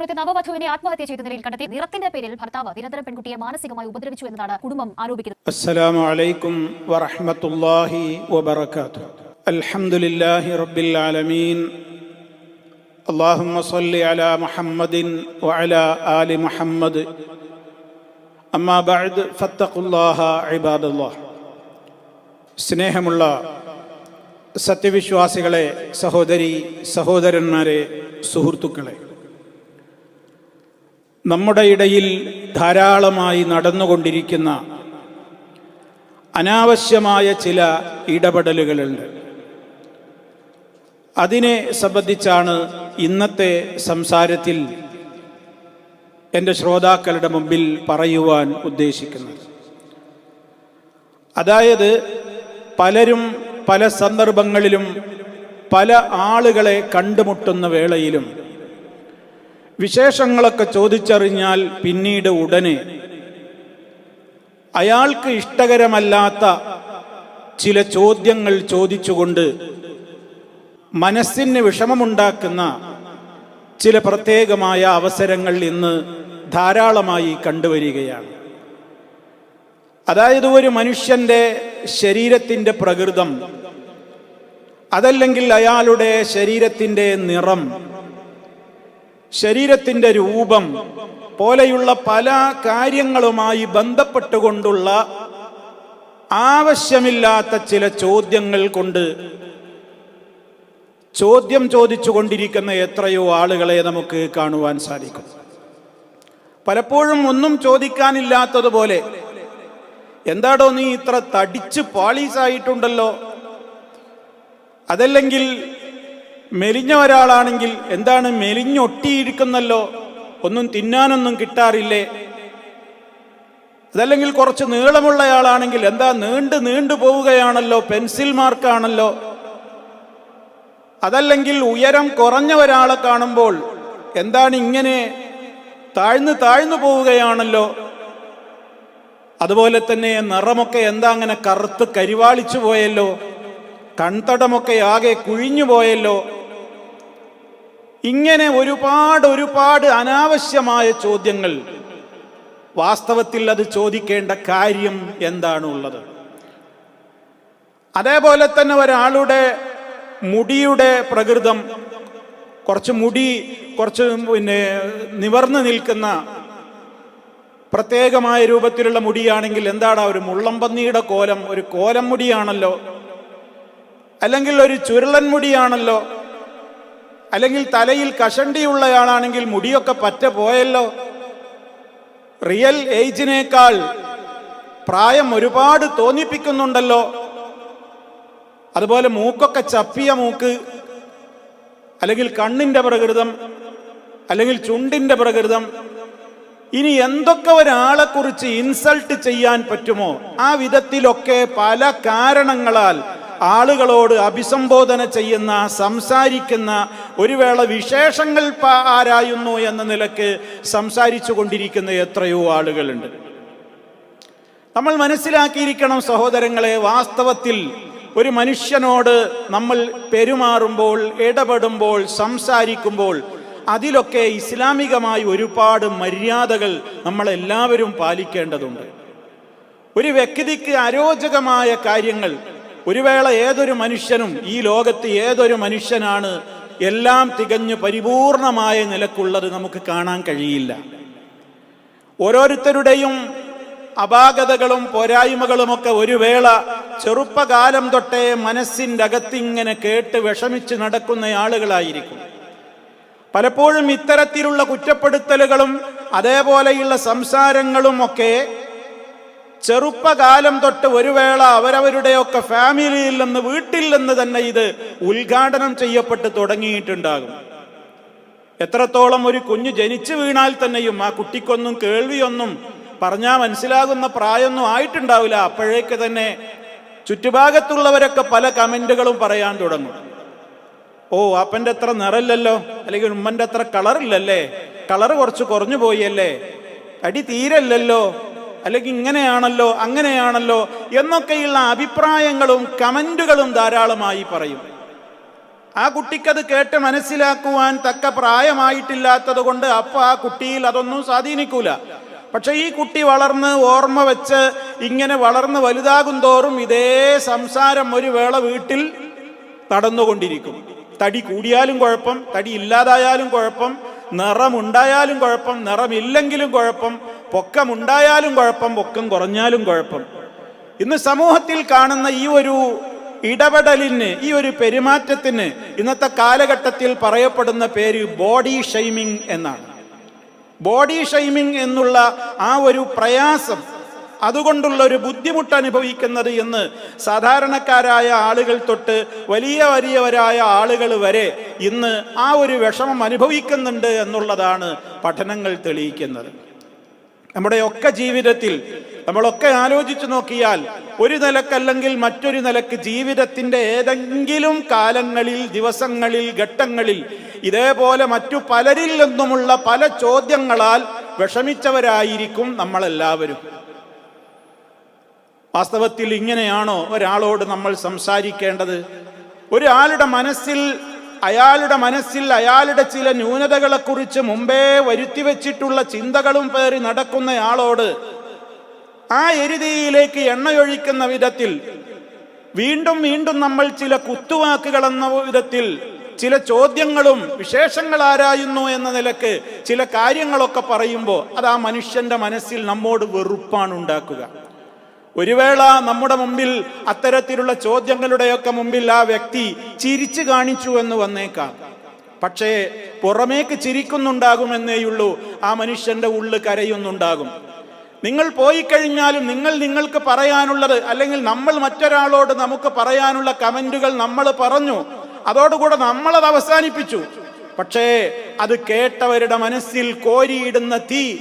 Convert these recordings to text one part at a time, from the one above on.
തൃപ്പൂണിത്ത് നവവധുവിനെ ആത്മഹത്യ ചെയ്ത നിലയിൽ കണ്ടെത്തി നിറത്തിന്റെ പേരിൽ ഭർത്താവ് നിരന്തരം പെൺകുട്ടിയെ മാനസികമായി ഉപദ്രവിച്ചു എന്നതാണ് കുടുംബം ആരോപിക്കുന്നത് السلام عليكم ورحمة الله وبركاته الحمد لله رب العالمين اللهم صل على محمد وعلى آل محمد أما بعد فاتقوا الله عباد الله സ്നേഹമുള്ള സത്യവിശ്വാസികളെ സഹോദരി സഹോദരന്മാരെ സുഹൃത്തുക്കളെ നമ്മുടെ ഇടയിൽ ധാരാളമായി നടന്നുകൊണ്ടിരിക്കുന്ന അനാവശ്യമായ ചില ഇടപെടലുകളുണ്ട്. അതിനെ സംബന്ധിച്ചാണ് ഇന്നത്തെ സംസാരത്തിൽ എന്റെ ശ്രോതാക്കളുടെ മുമ്പിൽ പറയുവാൻ ഉദ്ദേശിക്കുന്നത്. അതായത് പലരും പല സന്ദർഭങ്ങളിലും പല ആളുകളെ കണ്ടുമുട്ടുന്ന വേളയിലും വിശേഷങ്ങളൊക്കെ ചോദിച്ചറിഞ്ഞാൽ പിന്നീട് ഉടനെ. അയാൾക്ക് ഇഷ്ടകരമല്ലാത്ത ചില ചോദ്യങ്ങൾ ചോദിച്ചുകൊണ്ട് മനസ്സിന് വിഷമമുണ്ടാക്കുന്ന ചില പ്രത്യേകമായ അവസരങ്ങൾ ഇന്ന് ധാരാളമായി കണ്ടുവരികയാണ്. അതായത് ഒരു മനുഷ്യന്റെ ശരീരത്തിന്റെ പ്രകൃതം അതല്ലെങ്കിൽ അയാളുടെ ശരീരത്തിന്റെ നിറം ശരീരത്തിന്റെ രൂപം പോലെയുള്ള പല കാര്യങ്ങളുമായി ബന്ധപ്പെട്ടുകൊണ്ടുള്ള ആവശ്യമില്ലാത്ത ചില ചോദ്യങ്ങൾ കൊണ്ട് ചോദ്യം ചോദിച്ചു കൊണ്ടിരിക്കുന്ന എത്രയോ ആളുകളെ നമുക്ക് കാണുവാൻ സാധിക്കും. പലപ്പോഴും ഒന്നും ചോദിക്കാനില്ലാത്തതുപോലെ എന്താടോ നീ ഇത്ര തടിച്ച് പാളീസായിട്ടുണ്ടല്ലോ അതല്ലെങ്കിൽ മെലിഞ്ഞ ഒരാളാണെങ്കിൽ എന്താണ് മെലിഞ്ഞൊട്ടിയിരിക്കുന്നല്ലോ ഒന്നും തിന്നാനൊന്നും കിട്ടാറില്ലേ? അതല്ലെങ്കിൽ കുറച്ച് നീളമുള്ളയാളാണെങ്കിൽ എന്താ നീണ്ടു നീണ്ടു പോവുകയാണല്ലോ പെൻസിൽ മാർക്കാണല്ലോ? അതല്ലെങ്കിൽ ഉയരം കുറഞ്ഞ ഒരാളെ കാണുമ്പോൾ എന്താണ് ഇങ്ങനെ താഴ്ന്നു താഴ്ന്നു പോവുകയാണല്ലോ? അതുപോലെ തന്നെ നിറമൊക്കെ എന്താ അങ്ങനെ കറുത്ത് കരിവാളിച്ചു പോയല്ലോ? കൺതടമൊക്കെ ആകെ കുഴിഞ്ഞു പോയല്ലോ? ഇങ്ങനെ ഒരുപാട് ഒരുപാട് അനാവശ്യമായ ചോദ്യങ്ങൾ. വാസ്തവത്തിൽ അത് ചോദിക്കേണ്ട കാര്യം എന്താണുള്ളത്? അതേപോലെ തന്നെ ഒരാളുടെ മുടിയുടെ പ്രകൃതം കുറച്ച് മുടി കുറച്ച് പിന്നെ നിവർന്നു നിൽക്കുന്ന പ്രത്യേകമായ രൂപത്തിലുള്ള മുടിയാണെങ്കിൽ എന്താടാ ഒരു മുള്ളംപന്നിയുടെ കോലം? ഒരു കോലം മുടിയാണല്ലോ. അല്ലെങ്കിൽ ഒരു ചുരുളൻ മുടിയാണല്ലോ. അല്ലെങ്കിൽ തലയിൽ കഷണ്ടിയുള്ളയാളാണെങ്കിൽ മുടിയൊക്കെ പറ്റ പോയല്ലോ. റിയൽ ഏജിനേക്കാൾ പ്രായം ഒരുപാട് തോന്നിപ്പിക്കുന്നുണ്ടല്ലോ. അതുപോലെ മൂക്കൊക്കെ ചപ്പിയ മൂക്ക് അല്ലെങ്കിൽ കണ്ണിന്റെ പ്രകൃതം അല്ലെങ്കിൽ ചുണ്ടിന്റെ പ്രകൃതം. ഇനി എന്തൊക്കെ ഒരാളെ കുറിച്ച് ഇൻസൾട്ട് ചെയ്യാൻ പറ്റുമോ? ആ വിധത്തിലൊക്കെ പല കാരണങ്ങളാൽ ആളുകളോട് അഭിസംബോധന ചെയ്യുന്ന സംസാരിക്കുന്ന ഒരു വേള വിശേഷങ്ങൾ ആരായുന്നു എന്ന നിലയ്ക്ക് സംസാരിച്ചു കൊണ്ടിരിക്കുന്ന എത്രയോ ആളുകളുണ്ട്. നമ്മൾ മനസ്സിലാക്കിയിരിക്കണം സഹോദരങ്ങളെ വാസ്തവത്തിൽ ഒരു മനുഷ്യനോട് നമ്മൾ പെരുമാറുമ്പോൾ ഇടപെടുമ്പോൾ സംസാരിക്കുമ്പോൾ അതിലൊക്കെ ഇസ്ലാമികമായി ഒരുപാട് മര്യാദകൾ നമ്മളെല്ലാവരും പാലിക്കേണ്ടതുണ്ട്. ഒരു വ്യക്തിക്ക് അരോചകമായ കാര്യങ്ങൾ ഒരു വേള ഏതൊരു മനുഷ്യനും ഈ ലോകത്ത് ഏതൊരു മനുഷ്യനാണ് എല്ലാം തികഞ്ഞ് പരിപൂർണമായ നിലക്കുള്ളത് നമുക്ക് കാണാൻ കഴിയില്ല. ഓരോരുത്തരുടെയും അപാകതകളും പോരായ്മകളുമൊക്കെ ഒരു വേള ചെറുപ്പകാലം തൊട്ടേ മനസ്സിന്റെ അകത്തിങ്ങനെ കേട്ട് വിഷമിച്ച് നടക്കുന്ന ആളുകളായിരിക്കും. പലപ്പോഴും ഇത്തരത്തിലുള്ള കുറ്റപ്പെടുത്തലുകളും അതേപോലെയുള്ള സംസാരങ്ങളും ഒക്കെ ചെറുപ്പകാലം തൊട്ട് ഒരു വേള അവരവരുടെയൊക്കെ ഫാമിലിയിൽ നിന്ന് വീട്ടിൽ നിന്ന് തന്നെ ഇത് ഉദ്ഘാടനം ചെയ്യപ്പെട്ട് തുടങ്ങിയിട്ടുണ്ടാകും. എത്രത്തോളം ഒരു കുഞ്ഞ് ജനിച്ചു വീണാൽ തന്നെയും ആ കുട്ടിക്കൊന്നും കേൾവിയൊന്നും പറഞ്ഞാൽ മനസ്സിലാകുന്ന പ്രായമൊന്നും ആയിട്ടുണ്ടാവില്ല. അപ്പോഴേക്ക് തന്നെ ചുറ്റുഭാഗത്തുള്ളവരൊക്കെ പല കമന്റുകളും പറയാൻ തുടങ്ങും. ഓ അപ്പന്റെ അത്ര നിറല്ലല്ലോ? അല്ലെങ്കിൽ ഉമ്മന്റെ അത്ര കളറില്ലല്ലേ? കളർ കുറച്ച് കുറഞ്ഞു പോയല്ലേ? അടി തീരല്ലല്ലോ? അല്ലെങ്കിൽ ഇങ്ങനെയാണല്ലോ അങ്ങനെയാണല്ലോ എന്നൊക്കെയുള്ള അഭിപ്രായങ്ങളും കമന്റുകളും ധാരാളമായി പറയും. ആ കുട്ടിക്കത് കേട്ട് മനസ്സിലാക്കുവാൻ തക്ക പ്രായമായിട്ടില്ലാത്തത് കൊണ്ട് അപ്പൊ ആ കുട്ടിയിൽ അതൊന്നും സ്വാധീനിക്കൂല. പക്ഷെ ഈ കുട്ടി വളർന്ന് ഓർമ്മ വെച്ച് ഇങ്ങനെ വളർന്ന് വലുതാകും തോറും ഇതേ സംസാരം ഒരു വേള വീട്ടിൽ നടന്നുകൊണ്ടിരിക്കും. തടി കൂടിയാലും കുഴപ്പം തടി ഇല്ലാതായാലും കുഴപ്പം നിറമുണ്ടായാലും കുഴപ്പം നിറമില്ലെങ്കിലും കുഴപ്പം പൊക്കമുണ്ടായാലും കുഴപ്പം പൊക്കം കുറഞ്ഞാലും കുഴപ്പം. ഇന്ന് സമൂഹത്തിൽ കാണുന്ന ഈ ഒരു ഇടപെടലിന് ഈ ഒരു പെരുമാറ്റത്തിന് ഇന്നത്തെ കാലഘട്ടത്തിൽ പറയപ്പെടുന്ന പേര് ബോഡി ഷെയ്മിങ് എന്നാണ്. ബോഡി ഷെയ്മിങ് എന്നുള്ള ആ ഒരു പ്രയാസം അതുകൊണ്ടുള്ള ഒരു ബുദ്ധിമുട്ട് അനുഭവിക്കുന്നത് എന്ന് സാധാരണക്കാരായ ആളുകൾ തൊട്ട് വലിയ വലിയവരായ ആളുകൾ വരെ ഇന്ന് ആ ഒരു വിഷമം അനുഭവിക്കുന്നുണ്ട് എന്നുള്ളതാണ് പഠനങ്ങൾ തെളിയിക്കുന്നത്. നമ്മുടെ ഒക്കെ ജീവിതത്തിൽ നമ്മളൊക്കെ ആലോചിച്ചു നോക്കിയാൽ ഒരു നിലക്കല്ലെങ്കിൽ മറ്റൊരു നിലയ്ക്ക് ജീവിതത്തിന്റെ ഏതെങ്കിലും കാലങ്ങളിൽ ദിവസങ്ങളിൽ ഘട്ടങ്ങളിൽ ഇതേപോലെ മറ്റു പലരിൽ നിന്നുമുള്ള പല ചോദ്യങ്ങളാൽ വിഷമിച്ചവരായിരിക്കും നമ്മളെല്ലാവരും. വാസ്തവത്തിൽ ഇങ്ങനെയാണോ ഒരാളോട് നമ്മൾ സംസാരിക്കേണ്ടത്? ഒരാളുടെ മനസ്സിൽ അയാളുടെ മനസ്സിൽ അയാളുടെ ചില ന്യൂനതകളെക്കുറിച്ച് മുമ്പേ വരുത്തി വെച്ചിട്ടുള്ള ചിന്തകളും പേറി നടക്കുന്നയാളോട് ആ എരുതിയിലേക്ക് എണ്ണയൊഴിക്കുന്ന വിധത്തിൽ വീണ്ടും വീണ്ടും നമ്മൾ ചില കുത്തുവാക്കുകൾ എന്ന വിധത്തിൽ ചില ചോദ്യങ്ങളും വിശേഷങ്ങൾ ആരായുന്നു എന്ന നിലയ്ക്ക് ചില കാര്യങ്ങളൊക്കെ പറയുമ്പോൾ അത് ആ മനുഷ്യന്റെ മനസ്സിൽ നമ്മോട് വെറുപ്പാണ് ഉണ്ടാക്കുക. ഒരു വേള നമ്മുടെ മുമ്പിൽ അത്തരത്തിലുള്ള ചോദ്യങ്ങളുടെയൊക്കെ മുമ്പിൽ ആ വ്യക്തി ചിരിച്ചു കാണിച്ചു എന്ന് വന്നേക്കാം. പക്ഷേ പുറമേക്ക് ചിരിക്കുന്നുണ്ടാകുമെന്നേയുള്ളൂ ആ മനുഷ്യന്റെ ഉള്ളു കരയുന്നുണ്ടാകും. നിങ്ങൾ പോയി കഴിഞ്ഞാലും നിങ്ങൾ നിങ്ങൾക്ക് പറയാനുള്ളത് അല്ലെങ്കിൽ നമ്മൾ മറ്റൊരാളോട് നമുക്ക് പറയാനുള്ള കമന്റുകൾ നമ്മൾ പറഞ്ഞു. അതോടുകൂടെ നമ്മളത് അവസാനിപ്പിച്ചു. പക്ഷേ അത് കേട്ടവരുടെ മനസ്സിൽ കോരിയിടുന്ന തീ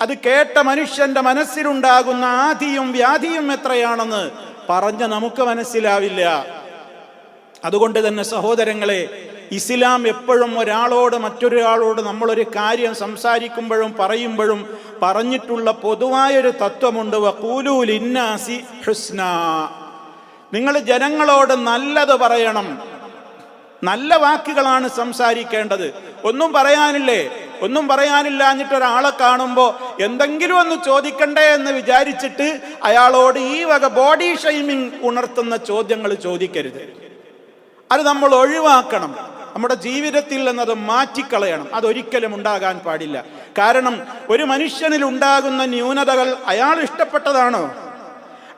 അത് കേട്ട മനുഷ്യന്റെ മനസ്സിലുണ്ടാകുന്ന ആധിയും വ്യാധിയും എത്രയാണെന്ന് പറഞ്ഞ നമുക്ക് മനസ്സിലാവില്ല. അതുകൊണ്ട് തന്നെ സഹോദരങ്ങളെ ഇസ്ലാം എപ്പോഴും ഒരാളോട് മറ്റൊരാളോട് നമ്മളൊരു കാര്യം സംസാരിക്കുമ്പോഴും പറയുമ്പോഴും പറഞ്ഞിട്ടുള്ള പൊതുവായൊരു തത്വമുണ്ട്. നിങ്ങൾ ജനങ്ങളോട് നല്ലത് പറയണം. നല്ല വാക്കുകളാണ് സംസാരിക്കേണ്ടത്. ഒന്നും പറയാനില്ലേ? ഒന്നും പറയാനില്ല എന്നിട്ട് ഒരാളെ കാണുമ്പോൾ എന്തെങ്കിലും ഒന്ന് ചോദിക്കണ്ടേ എന്ന് വിചാരിച്ചിട്ട് അയാളോട് ഈ വക ബോഡി ഷെയ്മിങ് ഉണർത്തുന്ന ചോദ്യങ്ങൾ ചോദിക്കരുത്. അത് നമ്മൾ ഒഴിവാക്കണം. നമ്മുടെ ജീവിതത്തിൽ നിന്നത് മാറ്റിക്കളയണം. അതൊരിക്കലും ഉണ്ടാകാൻ പാടില്ല. കാരണം ഒരു മനുഷ്യനിൽ ഉണ്ടാകുന്ന ന്യൂനതകൾ അയാൾ ഇഷ്ടപ്പെട്ടതാണോ?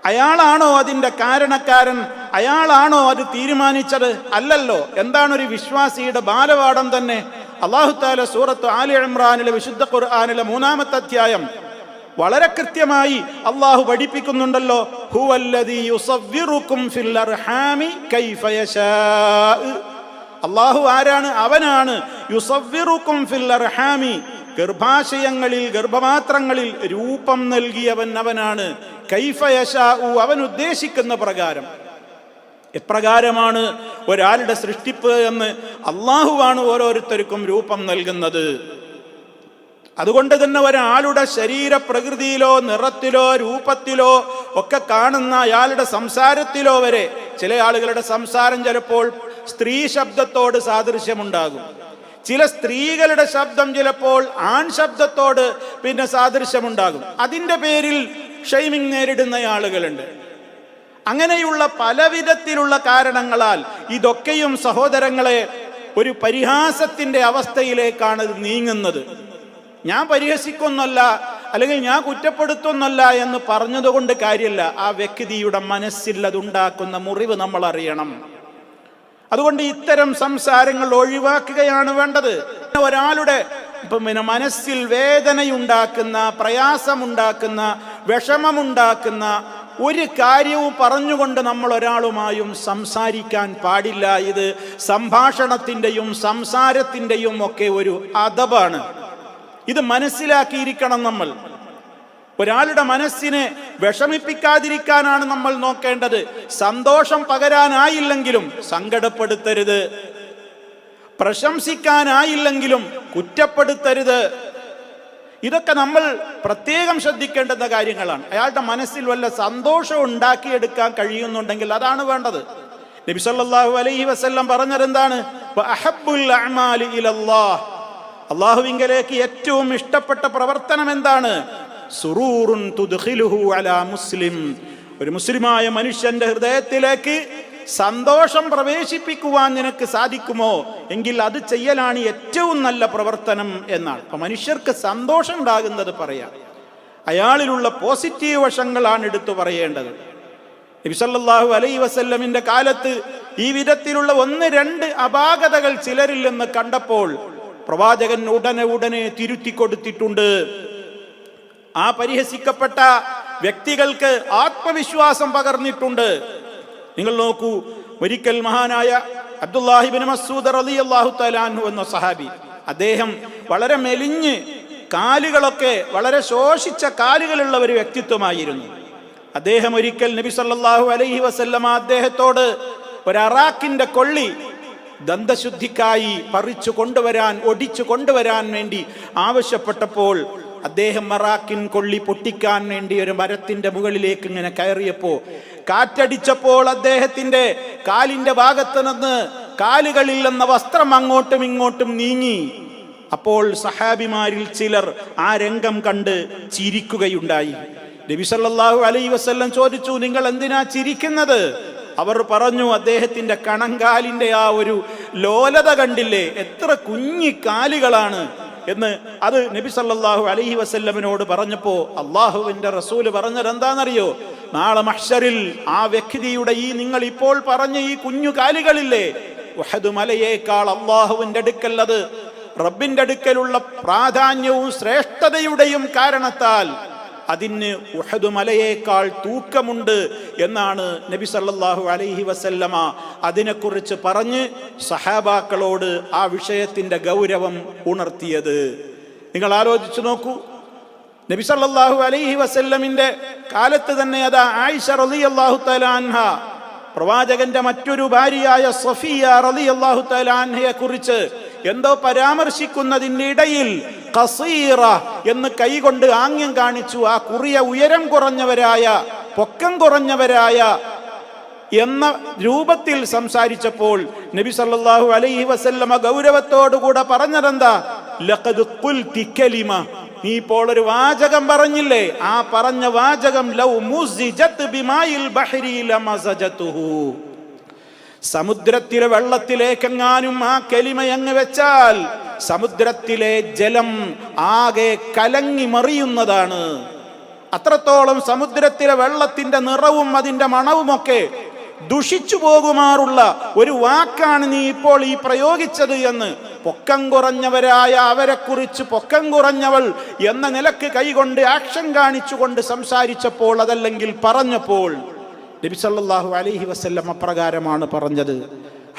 അയാളാണോ അതിന്റെ കാരണക്കാരൻ? അയാളാണോ അത് തീരുമാനിച്ചത്? അല്ലല്ലോ. എന്താണ് ഒരു വിശ്വാസിയുടെ ബാലപാഠം തന്നെ? അള്ളാഹുത്താല സൂറത്ത് ആലി ഇമ്രാനിലെ വിശുദ്ധ ഖുർആാനിലെ മൂന്നാമത്തെ അധ്യായം വളരെ കൃത്യമായി അള്ളാഹു പഠിപ്പിക്കുന്നുണ്ടല്ലോ. അള്ളാഹു ആരാണ്? അവനാണ്. ഫിൽ അർഹാമി ഗർഭാശയങ്ങളിൽ ഗർഭപാത്രങ്ങളിൽ രൂപം നൽകിയവൻ അവനാണ്. കൈഫ യശാഉ അവൻ ഉദ്ദേശിക്കുന്ന പ്രകാരം. എപ്രകാരമാണ് ഒരാളുടെ സൃഷ്ടിപ്പ് എന്ന് അള്ളാഹുവാണ് ഓരോരുത്തർക്കും രൂപം നൽകുന്നത്. അതുകൊണ്ട് തന്നെ ഒരാളുടെ ശരീര പ്രകൃതിയിലോ നിറത്തിലോ രൂപത്തിലോ ഒക്കെ കാണുന്ന അയാളുടെ സംസാരത്തിലോ വരെ ചില ആളുകളുടെ സംസാരം ചിലപ്പോൾ സ്ത്രീ ശബ്ദത്തോട് സാദൃശ്യമുണ്ടാകും. ചില സ്ത്രീകളുടെ ശബ്ദം ചിലപ്പോൾ ആൺ ശബ്ദത്തോട് പിന്നെ സാദൃശ്യമുണ്ടാകും. അതിന്റെ പേരിൽ ഷെയ്മിങ് നേരിടുന്ന ആളുകളുണ്ട്. അങ്ങനെയുള്ള പലവിധത്തിലുള്ള കാരണങ്ങളാൽ ഇതൊക്കെയും സഹോദരങ്ങളെ ഒരു പരിഹാസത്തിന്റെ അവസ്ഥയിലേക്കാണ് നീങ്ങുന്നത്. ഞാൻ പരിഹസിക്കൊന്നല്ല അല്ലെങ്കിൽ ഞാൻ കുറ്റപ്പെടുത്തുന്നല്ല എന്ന് പറഞ്ഞതുകൊണ്ട് കാര്യമില്ല ആ വ്യക്തിയുടെ മനസ്സിൽ അതുണ്ടാക്കുന്ന മുറിവ് നമ്മൾ അറിയണം. അതുകൊണ്ട് ഇത്തരം സംസാരങ്ങൾ ഒഴിവാക്കുകയാണ് വേണ്ടത്. ഒരാളുടെ പിന്നെ മനസ്സിൽ വേദനയുണ്ടാക്കുന്ന പ്രയാസമുണ്ടാക്കുന്ന വിഷമമുണ്ടാക്കുന്ന ഒരു കാര്യവും പറഞ്ഞുകൊണ്ട് നമ്മൾ ഒരാളുമായും സംസാരിക്കാൻ പാടില്ല. ഇത് സംഭാഷണത്തിന്റെയും സംസാരത്തിന്റെയും ഒക്കെ ഒരു അതബാണ് ഇത് മനസ്സിലാക്കിയിരിക്കണം നമ്മൾ. ഒരാളുടെ മനസ്സിനെ വിഷമിപ്പിക്കാതിരിക്കാനാണ് നമ്മൾ നോക്കേണ്ടത്. സന്തോഷം പകരാനായില്ലെങ്കിലും സങ്കടപ്പെടുത്തരുത്. പ്രശംസിക്കാനായില്ലെങ്കിലും കുറ്റപ്പെടുത്തരുത്. ഇതൊക്കെ നമ്മൾ പ്രത്യേകം ശ്രദ്ധിക്കേണ്ടുന്ന കാര്യങ്ങളാണ്. അയാളുടെ മനസ്സിൽ വല്ല സന്തോഷം ഉണ്ടാക്കിയെടുക്കാൻ കഴിയുന്നുണ്ടെങ്കിൽ അതാണ് വേണ്ടത്. നബി സല്ലല്ലാഹു അലൈഹി വസല്ലം പറഞ്ഞതെന്താണ്? അള്ളാഹുവിങ്കലേക്ക് ഏറ്റവും ഇഷ്ടപ്പെട്ട പ്രവർത്തനം എന്താണ്? സുറൂറുൻ തുദ്ഖിലുഹു അലാ മുസ്ലിം. ഒരു മുസ്ലിമായ മനുഷ്യന്റെ ഹൃദയത്തിലേക്ക് സന്തോഷം പ്രവേശിപ്പിക്കുവാൻ നിനക്ക് സാധിക്കുമോ? എങ്കിൽ അത് ചെയ്യലാണ് ഏറ്റവും നല്ല പ്രവർത്തനം എന്നാണ്. അപ്പൊ മനുഷ്യർക്ക് സന്തോഷം ഉണ്ടാകുന്നത് പറയാം. അയാളിലുള്ള പോസിറ്റീവ് വശങ്ങളാണ് എടുത്തു പറയേണ്ടത്. നബിസല്ലാഹു അലൈ വസല്ലമിന്റെ കാലത്ത് ഈ വിധത്തിലുള്ള ഒന്ന് രണ്ട് അപാകതകൾ ചിലരിൽ നിന്ന് കണ്ടപ്പോൾ പ്രവാചകൻ ഉടനെ ഉടനെ തിരുത്തി കൊടുത്തിട്ടുണ്ട്. ആ പരിഹസിക്കപ്പെട്ട വ്യക്തികൾക്ക് ആത്മവിശ്വാസം പകർന്നിട്ടുണ്ട്. നിങ്ങൾ നോക്കൂ ഒരിക്കൽ മഹാനായ അബ്ദുല്ലാഹിബിൻ മസൂദ് അലി അള്ളാഹു തലാൻഹു എന്ന സഹാബി അദ്ദേഹം വളരെ മെലിഞ്ഞ് കാലുകളൊക്കെ വളരെ ശോഷിച്ച കാലുകളുള്ള ഒരു വ്യക്തിത്വമായിരുന്നു. അദ്ദേഹം ഒരിക്കൽ നബി സല്ലാഹു അലൈഹി വസല്ലമ അദ്ദേഹത്തോട് ഒരു അറാക്കിന്റെ കൊള്ളി ദന്തശുദ്ധിക്കായി പറിച്ചു കൊണ്ടുവരാൻ ഒടിച്ചു കൊണ്ടുവരാൻ വേണ്ടി ആവശ്യപ്പെട്ടപ്പോൾ അദ്ദേഹം മറാക്കിൻ കൊള്ളി പൊട്ടിക്കാൻ വേണ്ടി ഒരു മരത്തിന്റെ മുകളിലേക്ക് ഇങ്ങനെ കയറിയപ്പോ കാറ്റടിച്ചപ്പോൾ അദ്ദേഹത്തിന്റെ കാലിന്റെ ഭാഗത്ത് നിന്ന് കാലുകളിൽ എന്ന വസ്ത്രം അങ്ങോട്ടും ഇങ്ങോട്ടും നീങ്ങി. അപ്പോൾ സഹാബിമാരിൽ ചിലർ ആ രംഗം കണ്ട് ചിരിക്കുകയുണ്ടായി. നബി സല്ലല്ലാഹു അലൈഹി വസല്ലം ചോദിച്ചു നിങ്ങൾ എന്തിനാ ചിരിക്കുന്നത്? അവർ പറഞ്ഞു അദ്ദേഹത്തിന്റെ കണങ്കാലിന്റെ ആ ഒരു ലോലത കണ്ടില്ലേ? എത്ര കുഞ്ഞി കാലുകളാണ്. എന്ന് അത് നബി സല്ലാഹു അലഹി വസല്ലമിനോട് പറഞ്ഞപ്പോ അള്ളാഹുവിന്റെ റസൂൽ പറഞ്ഞത് എന്താണെന്നറിയോ? നാളെ മഹ്ഷറിൽ ആ വ്യക്തിയുടെ ഈ നിങ്ങൾ ഇപ്പോൾ പറഞ്ഞ ഈ കുഞ്ഞു കാലുകളില്ലേ? വഹദ് മലയേക്കാൾ അള്ളാഹുവിന്റെ അടുക്കൽ അത് റബ്ബിന്റെ അടുക്കലുള്ള പ്രാധാന്യവും ശ്രേഷ്ഠതയുടെയും കാരണത്താൽ അതിന് ഉഹദ് മലയേക്കാൾ തൂക്കമുണ്ട് എന്നാണ് നബി സല്ലാഹു അലൈഹി വസല്ലമ അതിനെക്കുറിച്ച് പറഞ്ഞ് സഹാബാക്കളോട് ആ വിഷയത്തിന്റെ ഗൗരവം ഉണർത്തിയത്. നിങ്ങൾ ആലോചിച്ചു നോക്കൂ. നബി സല്ലാഹു അലൈഹി വസല്ലമിന്റെ കാലത്ത് തന്നെ അതാ ആയിഷ റലി അള്ളാഹു തലാൻഹ പ്രവാചകന്റെ മറ്റൊരു ഭാര്യയായ സഫിയ റലി അള്ളാഹു തലാൻഹയെ കുറിച്ച് എന്തോ പരാമർശിക്കുന്നതിനിടയിൽ കസീറ എന്ന് കൈകൊണ്ട് ആംഗ്യം കാണിച്ചു. ആ കുറിയ ഉയരം കുറഞ്ഞവരായ പൊക്കം കുറഞ്ഞവരായ എന്ന രൂപത്തിൽ സംസാരിച്ചപ്പോൾ നബി സല്ലല്ലാഹു അലൈഹി വസല്ലമ ഗൗരവത്തോടുകൂടെ പറഞ്ഞതെന്താ? ലഖദ് ഖുൽതി കലിമ. നീ ഇപ്പോൾ ഒരു വാചകം പറഞ്ഞില്ലേ? ആ പറഞ്ഞ വാചകം ലൗ മുസിജത് ബിമായിൽ ബഹരി ലമസജതുഹു. സമുദ്രത്തിലെ വെള്ളത്തിലേക്കെങ്ങാനും ആ കെലിമയങ്ങ് വെച്ചാൽ സമുദ്രത്തിലെ ജലം ആകെ കലങ്ങി മറിയുന്നതാണ്. അത്രത്തോളം സമുദ്രത്തിലെ വെള്ളത്തിന്റെ നിറവും അതിന്റെ മണവുമൊക്കെ ദുഷിച്ചു പോകുമാറുള്ള ഒരു വാക്കാണ് നീ ഇപ്പോൾ ഈ പ്രയോഗിച്ചത് എന്ന് പൊക്കം കുറഞ്ഞവരായ അവരെ കുറിച്ച് പൊക്കം കുറഞ്ഞവൾ എന്ന നിലയ്ക്ക് കൈകൊണ്ട് ആക്ഷൻ കാണിച്ചുകൊണ്ട് സംസാരിച്ചപ്പോൾ അതല്ലെങ്കിൽ പറഞ്ഞപ്പോൾ നബി സല്ലല്ലാഹു അലൈഹി വസല്ലം അപ്രകാരമാണ് പറഞ്ഞത്.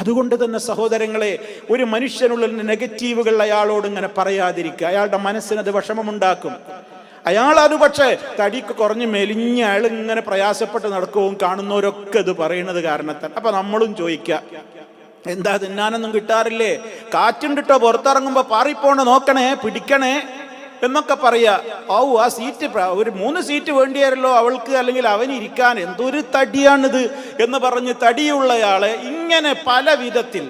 അതുകൊണ്ട് തന്നെ സഹോദരങ്ങളെ ഒരു മനുഷ്യനുള്ള നെഗറ്റീവുകൾ അയാളോട് ഇങ്ങനെ പറയാതിരിക്കുക. അയാളുടെ മനസ്സിനത് വിഷമമുണ്ടാക്കും. അയാൾ അത് പക്ഷേ തടിക്ക് കുറഞ്ഞ് മെലിഞ്ഞ അയാൾ ഇങ്ങനെ പ്രയാസപ്പെട്ട് നടക്കുകയും കാണുന്നവരൊക്കെ ഇത് പറയുന്നത് കാരണത്താൽ. അപ്പൊ നമ്മളും ചോദിക്കുക എന്താ തിന്നാനൊന്നും കിട്ടാറില്ലേ? കാറ്റുണ്ടിട്ടോ പുറത്തിറങ്ങുമ്പോ പാറിപ്പോണ? നോക്കണേ പിടിക്കണേ? എന്നൊക്കെ പറയാ ഔ ആ സീറ്റ് ഒരു മൂന്ന് സീറ്റ് വേണ്ടിയാരല്ലോ അവൾക്ക് അല്ലെങ്കിൽ അവൻ ഇരിക്കാൻ എന്തൊരു തടിയാണിത് എന്ന് പറഞ്ഞ് തടിയുള്ളയാളെ ഇങ്ങനെ പല വിധത്തിൽ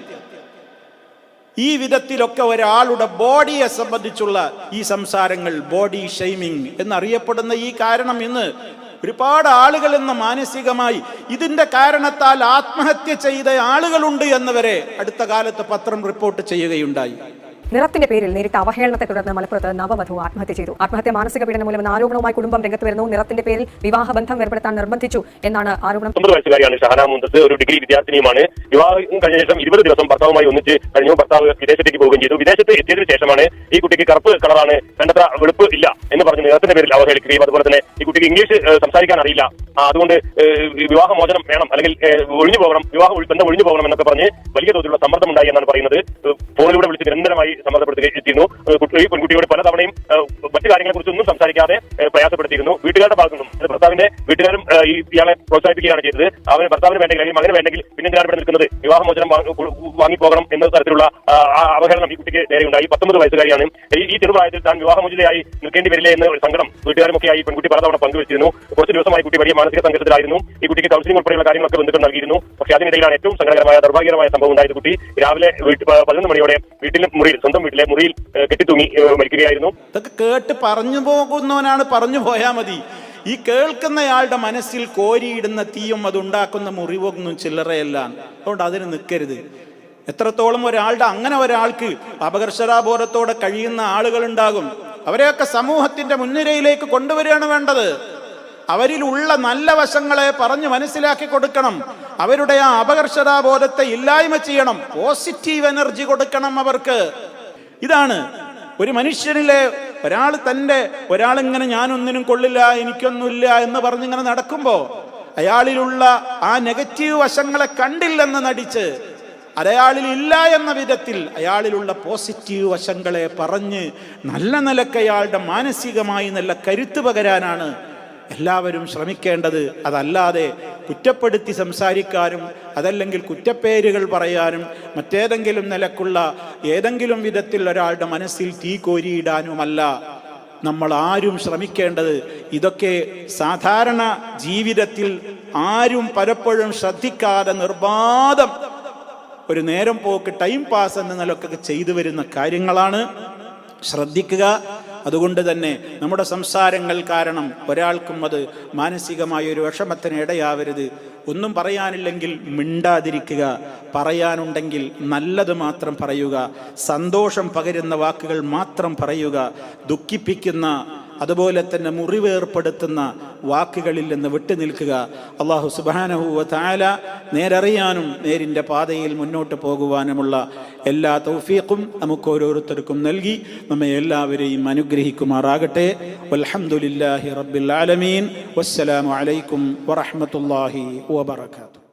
ഈ വിധത്തിലൊക്കെ ഒരാളുടെ ബോഡിയെ സംബന്ധിച്ചുള്ള ഈ സംസാരങ്ങൾ ബോഡി ഷെയ്മിങ് എന്നറിയപ്പെടുന്ന ഈ കാരണം ഇന്ന് ഒരുപാട് ആളുകൾ ഇന്ന് മാനസികമായി ഇതിന്റെ കാരണത്താൽ ആത്മഹത്യ ചെയ്ത ആളുകളുണ്ട് എന്നവരെ അടുത്ത കാലത്ത് പത്രം റിപ്പോർട്ട് ചെയ്യുകയുണ്ടായി. നിറത്തിന്റെ പേരിൽ നേരിട്ട അവഹേളനത്തെ തുടർന്ന് മലപ്പുറത്ത് നവവധു ആത്മഹത്യ ചെയ്തു. ആത്മഹത്യ മാനസിക പീഡനം മൂലമെന്ന ആരോപണവുമായി കുടുംബം രംഗത്ത് വരുന്നു നിറത്തിന്റെ പേരിൽ വിവാഹ ബന്ധം ഏർപ്പെടുത്താൻ നിർബന്ധിച്ചു എന്നാണ് ആരോപണം. വയസ്സുകാരിയാണ് ഷഹന മുന്തസ്. ഒരു ഡിഗ്രി വിദ്യാർത്ഥിനിയുമാണ്. വിവാഹം കഴിഞ്ഞ ശേഷം ഇരുപത് ദിവസം ഭർത്താവുമായി ഒന്നിച്ച് കഴിഞ്ഞു. ഭർത്താവ് വിദേശത്തേക്ക് പോവുകയും ചെയ്തു. വിദേശത്ത് എത്തിയതിനു ശേഷമാണ് ഈ കുട്ടിക്ക് കറുപ്പ് കളറാണ് വേണ്ടത്ര വെളുപ്പ് ഇല്ല എന്ന് പറഞ്ഞ് നിറത്തിന്റെ പേരിൽ അവഹേളിക്കുകയും അതുപോലെ തന്നെ ഈ കുട്ടിക്ക് ഇംഗ്ലീഷ് സംസാരിക്കാൻ അറിയില്ല. അതുകൊണ്ട് വിവാഹമോചനം വേണം. അല്ലെങ്കിൽ ഒഴിഞ്ഞു പോകണം. വിവാഹ ബന്ധം ഒഴിഞ്ഞു പോകണം എന്നൊക്കെ പറഞ്ഞ് വലിയ തോതിലുള്ള സമ്മർദ്ദം ഉണ്ടായി എന്നാണ് പറയുന്നത്. ഫോണിലൂടെ വിളിച്ച് നിരന്തരമായി സമ്മർദ്ദപ്പെടുത്തിയിരുന്നു ചെയ്യുന്നു. ഈ പെൺകുട്ടിയോട് പലതവണയും മറ്റു കാര്യങ്ങളെ കുറിച്ചൊന്നും സംസാരിക്കാതെ പ്രയാസപ്പെടുത്തിയിരുന്നു. വീട്ടുകാരുടെ ഭാഗത്തു നിന്നും ഭർത്താവിന്റെ വീട്ടുകാരും ഇയാളെ പ്രോത്സാഹിപ്പിക്കുകയാണ് ചെയ്തത്. അവന് ഭർത്താവിന് വേണ്ടെങ്കിൽ അല്ലെങ്കിൽ മകന് വേണ്ടെങ്കിൽ പിന്നെ എന്തിനാണ് ഇവിടെ നിൽക്കുന്നത്? വിവാഹമോചനം വാങ്ങി വാങ്ങിപ്പോകണം എന്ന തരത്തിലുള്ള അവഹേളനം ഈ കുട്ടിക്ക് നേരെ ഉണ്ടായി. പത്തൊമ്പത് വയസ്സുകാരിയാണ്. ഈ- ചെറുപ്രായത്തിൽ താൻ വിവാഹമോചിതയായി നിൽക്കേണ്ടി വരില്ലേ എന്ന ഒരു സങ്കടം വീട്ടുകാരുമൊക്കെയായി പെൺകുട്ടി പലതവണ പങ്കുവച്ചിരുന്നു. കുറച്ച് ദിവസമായി കുട്ടി വലിയ മാനസിക സംഘർഷത്തിലായിരുന്നു ഈ കുട്ടിക്ക് കൗൺസിലിംഗ് ഉൾപ്പെടെയുള്ള കാര്യങ്ങളൊക്കെ ബന്ധുക്കൾ നൽകിയിരുന്നു. പക്ഷേ അതിനിടയിലാണ് ഏറ്റവും സങ്കടകരമായ ദൗർഭാഗ്യകരമായ സംഭവം ഉണ്ടായത് കുട്ടി. രാവിലെ പതിനൊന്ന് മണിയോടെ വീട്ടിലും മുറിയിൽ സ്വന്തം വീട്ടിലെ മുറിയിൽ കെട്ടിത്തൂങ്ങി മരിക്കുകയായിരുന്നു. ഇതൊക്കെ കേട്ട് പറഞ്ഞു പോകുന്നവനാണ് പറഞ്ഞു പോയാൽ മതി. ഈ കേൾക്കുന്നയാളുടെ മനസ്സിൽ കോരിയിടുന്ന തീയും അതുണ്ടാക്കുന്ന മുറിവൊന്നും ചില്ലറയല്ല. അതുകൊണ്ട് അതിന് നിൽക്കരുത് എത്രത്തോളം ഒരാളുടെ അങ്ങനെ ഒരാൾക്ക് അപകർഷതാബോധത്തോടെ കഴിയുന്ന ആളുകളുണ്ടാകും. അവരെയൊക്കെ സമൂഹത്തിന്റെ മുൻനിരയിലേക്ക് കൊണ്ടുവരികയാണ് വേണ്ടത്. അവരിലുള്ള നല്ല വശങ്ങളെ പറഞ്ഞു മനസ്സിലാക്കി കൊടുക്കണം. അവരുടെ ആ അപകർഷതാബോധത്തെ ഇല്ലായ്മ ചെയ്യണം. പോസിറ്റീവ് എനർജി കൊടുക്കണം അവർക്ക്. ഇതാണ്. ഒരു മനുഷ്യനിലെ ഒരാൾ തന്റെ ഒരാളിങ്ങനെ ഞാനൊന്നിനും കൊള്ളില്ല എനിക്കൊന്നുമില്ല എന്ന് പറഞ്ഞിങ്ങനെ നടക്കുമ്പോൾ അയാളിലുള്ള ആ നെഗറ്റീവ് വശങ്ങളെ കണ്ടില്ലെന്ന് നടിച്ച് അയാളിൽ ഇല്ല എന്ന വിധത്തിൽ അയാളിലുള്ള പോസിറ്റീവ് വശങ്ങളെ പറഞ്ഞ് നല്ല നിലയ്ക്ക് അയാളുടെ മാനസികമായി നല്ല കരുത്ത് പകരാനാണ് എല്ലാവരും ശ്രമിക്കേണ്ടത് അതല്ലാതെ കുറ്റപ്പെടുത്തി സംസാരിക്കാനും അതല്ലെങ്കിൽ കുറ്റപ്പേരുകൾ പറയാനും മറ്റേതെങ്കിലും നിലക്കുള്ള ഏതെങ്കിലും വിധത്തിൽ ഒരാളുടെ മനസ്സിൽ തീ കോരിയിടാനുമല്ല. നമ്മൾ ആരും ശ്രമിക്കേണ്ടത് ഇതൊക്കെ സാധാരണ ജീവിതത്തിൽ ആരും പലപ്പോഴും ശ്രദ്ധിക്കാതെ നിർബാധം ഒരു നേരം പോക്ക് ടൈം പാസ് എന്ന നിലക്കൊക്കെ ചെയ്തു വരുന്ന കാര്യങ്ങളാണ്. ശ്രദ്ധിക്കുക അതുകൊണ്ട് തന്നെ നമ്മുടെ സംസാരങ്ങൾ കാരണം ഒരാൾക്കും അത് മാനസികമായ ഒരു വിഷമത്തിന് ഇടയാവരുത്. ഒന്നും പറയാനില്ലെങ്കിൽ മിണ്ടാതിരിക്കുക. പറയാനുണ്ടെങ്കിൽ നല്ലത് മാത്രം പറയുക. സന്തോഷം പകരുന്ന വാക്കുകൾ മാത്രം പറയുക. ദുഃഖിപ്പിക്കുന്ന അതുപോലെ തന്നെ മുറിവേർപ്പെടുത്തുന്ന വാക്കുകളിൽ നിന്ന് വിട്ടുനിൽക്കുക അള്ളാഹു സുബാനഹുവ താല നേരറിയാനും നേരിന്റെ പാതയിൽ മുന്നോട്ട് പോകുവാനുമുള്ള എല്ലാ തൗഫീഖും നമുക്ക് ഓരോരുത്തർക്കും നൽകി നമ്മെ എല്ലാവരെയും അനുഗ്രഹിക്കുമാറാകട്ടെ. അലഹമുല്ലാഹി റബ്ബിൽ ആലമീൻ. വസ്സലാമു അലൈക്കും വറഹ്മത്തുള്ളാഹി വബറകാതുഹു.